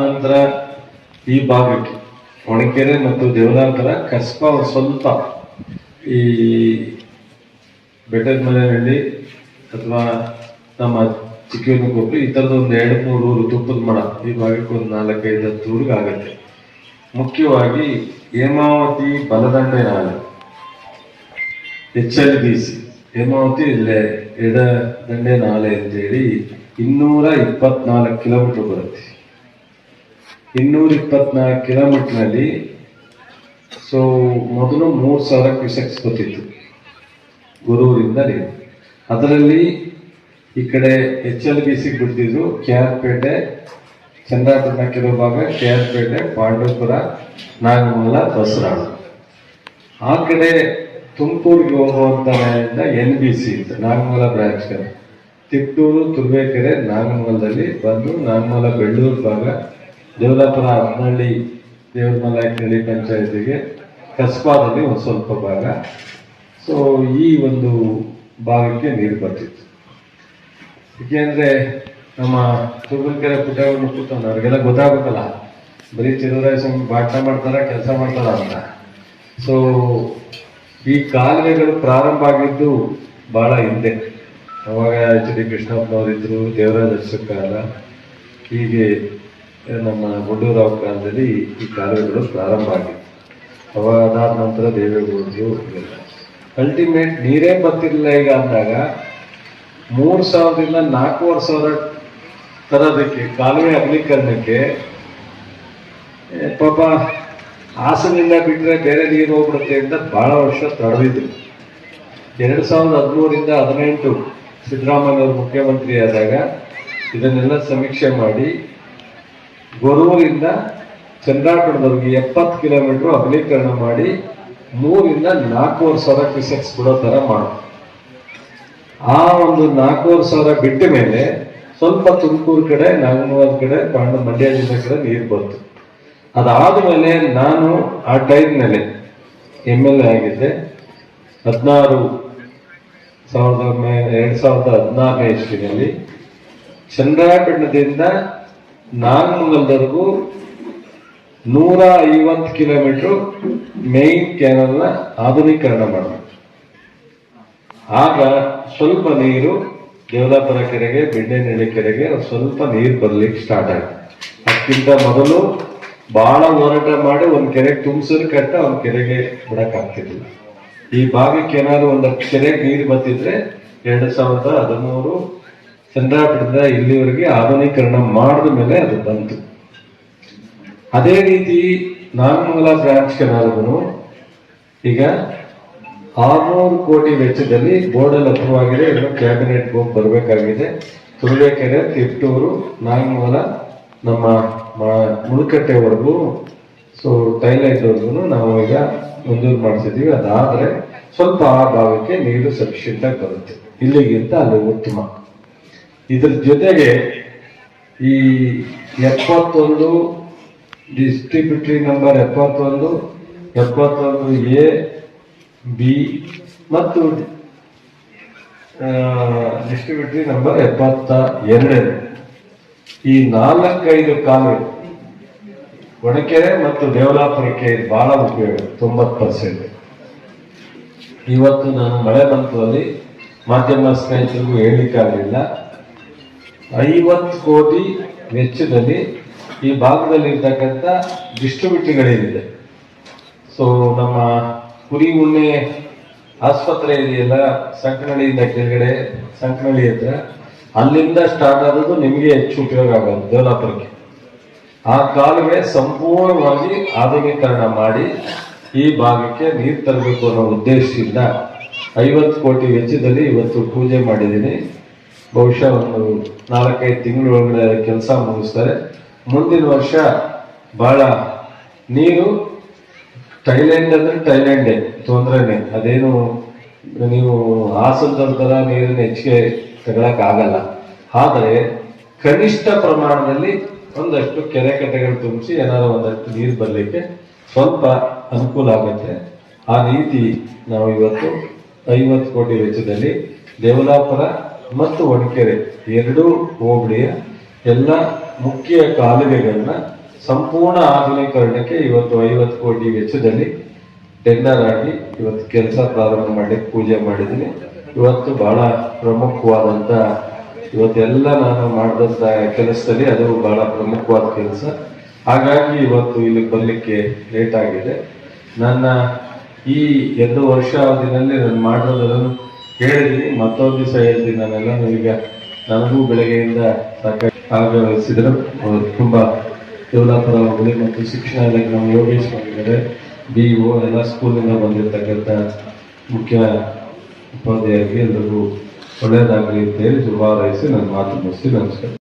ನಂತರ ಈ ಭಾಗಕ್ಕೆ ಒಣಕೆರೆ ಮತ್ತು ದೇವನಾಂತರ ಕಸ್ಬ ಸ್ವಲ್ಪ ಈ ಬೆಟ್ಟದ ಮನೆಯಲ್ಲಿ ಅಥವಾ ನಮ್ಮ ಚಿಕ್ಕವನ ಕೊಟ್ಟು ಈ ಥರದ ಒಂದು ಎರಡು ಮೂರು ಊರು ತುಪ್ಪದ ಮಡ ಈ ಭಾಗಕ್ಕೆ ಒಂದು ನಾಲ್ಕೈದು ಹತ್ತು ಊರಿಗೆ ಮುಖ್ಯವಾಗಿ ಹೇಮಾವತಿ ಬಲದಂಡೆ ನಾಳೆ H L B C Hemavathi ಇಲ್ಲೇ ಎಡದಂಡೆ ನಾಲೆ ಅಂತೇಳಿ ಇನ್ನೂರ ಇಪ್ಪತ್ನಾಲ್ಕು ಕಿಲೋಮೀಟರ್ ಬರುತ್ತೆ. ಇನ್ನೂರ ಇಪ್ಪತ್ನಾಲ್ಕು ಕಿಲೋಮೀಟರ್ನಲ್ಲಿ, ಸೊ ಮೊದಲು ಮೂರು ಸಾವಿರ ಕ್ಯೂಸೆಕ್ಸ್ ಗೊತ್ತಿತ್ತು ಗುರೂರಿಂದ ನೀರು ಅದರಲ್ಲಿ ಈ ಕಡೆ ಎಚ್ ಎಲ್ ಬಿ ಸಿ ಬಿಡ್ತಿದ್ರು ಕೆ ಆರ್ ಪೇಟೆ ಚಂದ್ರಾಪಟ್ಟಣ ಕೆಲವು ಭಾಗ ಕೆ ಆರ್ ಪೇಟೆ ಪಾಂಡವಪುರ ನಾಗಮಲ್ಲ ಬಸರಾಳ ಆ ಕಡೆ ತುಮಕೂರಿಗೆ ಹೋಗುವಂತ ಎನ್ ಬಿ ಸಿ ಇತ್ತು ನಾಗಮಲ ಬ್ರಾಂಚ್ ತಿಪ್ಪೂರು ತುರ್ಬೇಕೆರೆ ನಾಗಮಲದಲ್ಲಿ ಬಂದು ನಾಗಮಲ ಬೆಳ್ಳೂರು ಭಾಗ ದೇವಲಾಪುರ ಹನ್ನಳ್ಳಿ ದೇವರಮಲಾಯಕನಹಳ್ಳಿ ಹಳ್ಳಿ ಪಂಚಾಯತಿಗೆ ಕಸ್ಬಾದಲ್ಲಿ ಒಂದು ಸ್ವಲ್ಪ ಭಾಗ. ಸೊ ಈ ಒಂದು ಭಾಗಕ್ಕೆ ನೀರು ಬರ್ತಿತ್ತು. ಏಕೆಂದ್ರೆ ನಮ್ಮ ತುರುವೇಕೆರೆ ಪುಟ್ಟವನ್ನು ಕೂತವನು ಅವ್ರಿಗೆಲ್ಲ ಗೊತ್ತಾಗುತ್ತಲ್ಲ ಬರೀ ಚಿರುರಾಯ ಸ್ವಾಮಿ ಭಾಷಣ ಮಾಡ್ತಾರ, ಕೆಲಸ ಮಾಡ್ತಾರ ಅಂತ. ಸೊ ಈ ಕಾಲುವೆಗಳು ಪ್ರಾರಂಭ ಆಗಿದ್ದು ಬಹಳ ಹಿಂದೆ. ಅವಾಗ ಎಚ್ ಡಿ ಕೃಷ್ಣಪ್ಪನವರಿದ್ರು, ದೇವರಾಜ ಅರಸು ಹೀಗೆ ನಮ್ಮ ಗುಂಡೂರಾವ್ ಕಾಲದಲ್ಲಿ ಈ ಕಾಲುವೆಗಳು ಪ್ರಾರಂಭ ಆಗಿತ್ತು. ಅವಾದ ನಂತರ ದೇವೇಗೌಡರು ಅಲ್ಟಿಮೇಟ್ ನೀರೇ ಬರ್ತಿರ್ಲಿಲ್ಲ ಈಗ ಅಂದಾಗ ಮೂರು ಸಾವಿರದಿಂದ ನಾಲ್ಕೂವರೆ ಸಾವಿರ ತರೋದಕ್ಕೆ, ಕಾಲುವೆ ಅಗಲೀಕರಣಕ್ಕೆ ಪಾಪ ಹಾಸನಿಂದ ಬಿಟ್ಟರೆ ಬೇರೆ ನೀರು ಹೋಗ್ಬಿಡುತ್ತೆ ಅಂತ ಬಹಳ ವರ್ಷ ತಡೆದಿದ್ರು ಎರಡು ಸಾವಿರದ ಹದಿಮೂರಿಂದ ಹದಿನೆಂಟು ಸಿದ್ದರಾಮಯ್ಯ ಅವರು ಮುಖ್ಯಮಂತ್ರಿ ಆದಾಗ ಇದನ್ನೆಲ್ಲ ಸಮೀಕ್ಷೆ ಮಾಡಿ ಗೊರೂರಿಂದ ಚಂದ್ರಾಪುರದವರೆಗೆ ಎಪ್ಪತ್ತು ಕಿಲೋಮೀಟರ್ ಅಗಲೀಕರಣ ಮಾಡಿ ಮೂರಿಂದ ನಾಲ್ಕೂವರೆ ಸಾವಿರ ಕ್ಯೂಸೆಕ್ಸ್ ಬಿಡೋ ಥರ ಮಾಡು. ಆ ಒಂದು ನಾಲ್ಕೂವರೆ ಸಾವಿರ ಬಿಟ್ಟ ಮೇಲೆ ಸ್ವಲ್ಪ ತುಮಕೂರು ಕಡೆ, ನಾಗಮಂಗಲ ಕಡೆ, ಪಾಂಡ ಮಂಡ್ಯ ಜಿಲ್ಲೆ ಕಡೆ ನೀರು ಬಂತು ಅದಾದಮೇಲೆ ನಾನು ಆ ಟೈಮ್ನಲ್ಲಿ ಎಂ ಎಲ್ ಎ ಆಗಿದ್ದೆ. ಹದಿನಾರು ಸಾವಿರದ ಎರಡು ಸಾವಿರದ ಹದಿನಾರನೇ ಇಸ್ವಿನಲ್ಲಿ ಚಂದ್ರಾಪಟ್ಟಣದಿಂದ ನಾಗಮಂಗಲದವರೆಗೂ ನೂರ ಐವತ್ತು ಕಿಲೋಮೀಟರ್ ಮೇನ್ ಕ್ಯಾನಲ್ನ ಆಧುನೀಕರಣ ಮಾಡಬೇಕು ಆಗ ಸ್ವಲ್ಪ ನೀರು ದೇವಲಾಪುರ ಕೆರೆಗೆ ಬೆಣ್ಣೆನಳ್ಳಿ ಕೆರೆಗೆ ಸ್ವಲ್ಪ ನೀರು ಬರ್ಲಿಕ್ಕೆ ಸ್ಟಾರ್ಟ್ ಆಯ್ತು. ಅದಕ್ಕಿಂತ ಮೊದಲು ಬಹಳ ಹೋರಾಟ ಮಾಡಿ ಒಂದು ಕೆರೆಗೆ ತುಂಬಿಸೋದು ಕಟ್ಟ ಒಂದು ಕೆರೆಗೆ ಬಿಡಕ್ಕಾಗ್ತಿರ್ಲಿಲ್ಲ ಈ ಭಾಗಕ್ಕೆ ಏನಾದ್ರು ಒಂದು ಕೆರೆಗೆ ನೀರು ಬರ್ತಿದ್ರೆ ಎರಡು ಸಾವಿರದ ಹದಿಮೂರು ಚಂದ್ರಾಪಟ್ಟಣದ ಇಲ್ಲಿವರೆಗೆ ಆಧುನೀಕರಣ ಮಾಡಿದ ಮೇಲೆ ಅದು ಬಂತು. ಅದೇ ರೀತಿ ನಾಗಮಂಗಲ ಬ್ರಾಂಚ್ ಕೆನಾಲ್ಗೂ ಈಗ ಆರ್ನೂರು ಕೋಟಿ ವೆಚ್ಚದಲ್ಲಿ ಬೋರ್ಡ್ ಲಭ್ಯವಾಗಿದೆ. ಇನ್ನು ಕ್ಯಾಬಿನೆಟ್ ಹೋಗಿ ಬರಬೇಕಾಗಿದೆ. ತುರುವೇಕೆರೆ, ತಿಪ್ಟೂರು, ನಾಗಮಂಗಲ, ನಮ್ಮ ಮುಳುಕಟ್ಟೆವರೆಗೂ ಸೊ ಟೈಲೈಟ್ವರೆಗೂ ನಾವು ಈಗ ಮಂಜೂರು ಮಾಡಿಸಿದ್ದೀವಿ. ಅದಾದರೆ ಸ್ವಲ್ಪ ಆ ಭಾಗಕ್ಕೆ ನೀರು ಸಫಿಷಿಯಂಟ್ ಬರುತ್ತೆ. ಇಲ್ಲಿಗಿಂತ ಅಲ್ಲಿ ಉತ್ತಮ. ಇದ್ರ ಜೊತೆಗೆ ಈ ಎಪ್ಪತ್ತೊಂದು ಡಿಸ್ಟ್ರಿಬ್ಯೂಟರಿ ನಂಬರ್ ಎಪ್ಪತ್ತೊಂದು ಎಪ್ಪತ್ತೊಂದು ಎ, ಬಿ ಮತ್ತು ಡಿಸ್ಟ್ರಿಬ್ಯೂಟರಿ ನಂಬರ್ ಎಪ್ಪತ್ತ ಎರಡನೇ. ಈ ನಾಲ್ಕೈದು ಕಾಲುವೆ, ಒಣಕೆರೆ ಮತ್ತು ದೇವಲಾಪುರಕ್ಕೆ ಬಹಳ ಉಪಯೋಗ, ತೊಂಬತ್ತು ಪರ್ಸೆಂಟ್ ಇವತ್ತು ನಾನು ಮಳೆ ಬಂತು ಅಲ್ಲಿ ಮಾಧ್ಯಮ ಸ್ನೇಹಿತರಿಗೂ ಹೇಳಲಿಕ್ಕಾಗಲಿಲ್ಲ. ಐವತ್ತು ಕೋಟಿ ವೆಚ್ಚದಲ್ಲಿ ಈ ಭಾಗದಲ್ಲಿ ಇರ್ತಕ್ಕಂಥ ಡಿಸ್ಟ್ರಿಬ್ಯೂಟರ್ಗಳೇನಿದೆ ಸೊ ನಮ್ಮ ಕುರಿ ಉಣ್ಣೆ ಆಸ್ಪತ್ರೆ ಇದೆಯಲ್ಲ ಸಂಕನಹಳ್ಳಿಯಿಂದ ಕೆಳಗಡೆ ಸಂಕನಹಳ್ಳಿ ಹತ್ರ, ಅಲ್ಲಿಂದ ಸ್ಟಾರ್ಟ್ ಆಗೋದು ನಿಮಗೆ ಹೆಚ್ಚು ಉಪಯೋಗ ಆಗೋದು ಡೆವಲಪರ್ಗೆ ಆ ಕಾಲುವೆ ಸಂಪೂರ್ಣವಾಗಿ ಆಧುನೀಕರಣ ಮಾಡಿ ಈ ಭಾಗಕ್ಕೆ ನೀರು ತರಬೇಕು ಅನ್ನೋ ಉದ್ದೇಶದಿಂದ ಐವತ್ತು ಕೋಟಿ ವೆಚ್ಚದಲ್ಲಿ ಇವತ್ತು ಪೂಜೆ ಮಾಡಿದ್ದೀನಿ. ಬಹುಶಃ ಒಂದು ನಾಲ್ಕೈದು ತಿಂಗಳೊಳಗಡೆ ಕೆಲಸ ಮುಗಿಸ್ತಾರೆ. ಮುಂದಿನ ವರ್ಷ ಬಹಳ ನೀರು ಥೈಲ್ಯಾಂಡ್ ಅಂದ್ರೆ ಥೈಲ್ಯಾಂಡೇ, ತೊಂದರೆನೇ. ಅದೇನು ನೀವು ಹಾಸನದ ಥರ ನೀರನ್ನು ಹೆಚ್ಚಿಗೆ ತಗೊಳಕ್ ಆಗಲ್ಲ ಆದರೆ ಕನಿಷ್ಠ ಪ್ರಮಾಣದಲ್ಲಿ ಒಂದಷ್ಟು ಕೆರೆ ಕಟ್ಟೆಗಳು ತುಂಬಿಸಿ ಏನಾದ್ರು ಒಂದಷ್ಟು ನೀರು ಬರಲಿಕ್ಕೆ ಸ್ವಲ್ಪ ಅನುಕೂಲ ಆಗುತ್ತೆ. ಆ ರೀತಿ ನಾವು ಇವತ್ತು ಐವತ್ತು ಕೋಟಿ ವೆಚ್ಚದಲ್ಲಿ ದೇವಲಾಪುರ ಮತ್ತು ಒಡಕೆರೆ ಎರಡೂ ಹೋಬಳಿಯ ಎಲ್ಲ ಮುಖ್ಯ ಕಾಲುವೆಗಳನ್ನ ಸಂಪೂರ್ಣ ಆಧುನೀಕರಣಕ್ಕೆ ಇವತ್ತು ಐವತ್ತು ಕೋಟಿ ವೆಚ್ಚದಲ್ಲಿ ಟೆಂಡರ್ ಆಗಿ ಇವತ್ತು ಕೆಲಸ ಪ್ರಾರಂಭ ಮಾಡಿ, ಪೂಜೆ ಮಾಡಿದ್ದೀನಿ ಇವತ್ತು ಬಹಳ ಪ್ರಮುಖವಾದಂತ ಇವತ್ತೆಲ್ಲ ನಾನು ಮಾಡಿದಂತ ಕೆಲಸದಲ್ಲಿ ಅದು ಬಹಳ ಪ್ರಮುಖವಾದ ಕೆಲಸ. ಹಾಗಾಗಿ ಇವತ್ತು ಇಲ್ಲಿ ಬರ್ಲಿಕ್ಕೆ ಲೇಟ್ ಆಗಿದೆ. ನನ್ನ ಈ ಎರಡು ವರ್ಷ ಅವಧಿನಲ್ಲಿ ನಾನು ಮಾಡಿರೋದನ್ನು ಹೇಳಿದ್ದೀನಿ ಮತ್ತೊಂದು ದಿವಸ ಹೇಳ್ತೀನಿ ನಾನೆಲ್ಲ ಈಗ ನನಗೂ ಬೆಳಗ್ಗೆಯಿಂದ ಸಾಕಾಗಿ ಭಾಗವಹಿಸಿದ್ರು ಅವ್ರು ತುಂಬಾ ದೇವಲಾಪುರ ಹೋಗಲಿ ಮತ್ತು ಶಿಕ್ಷಣ ಇಲಾಖೆ ನಮ್ಮ ಯೋಗೇಶ್ ಬಂದಿದ್ದಾರೆ. ಬಿ ಒ ಎಲ್ಲ ಸ್ಕೂಲಿಂದ ಬಂದಿರತಕ್ಕಂಥ ಮುಖ್ಯ ಉಪಾಧ್ಯಾಯರಿಗೆ ಎಲ್ಲರಿಗೂ ಒಳ್ಳೆಯದಾಗಲಿ ಅಂತ ಹೇಳಿ ಶುಭ ಹಾರೈಸಿ, ನನ್ನ ಮಾತು ಮುಗಿಸಿ, ನಮಸ್ಕಾರ.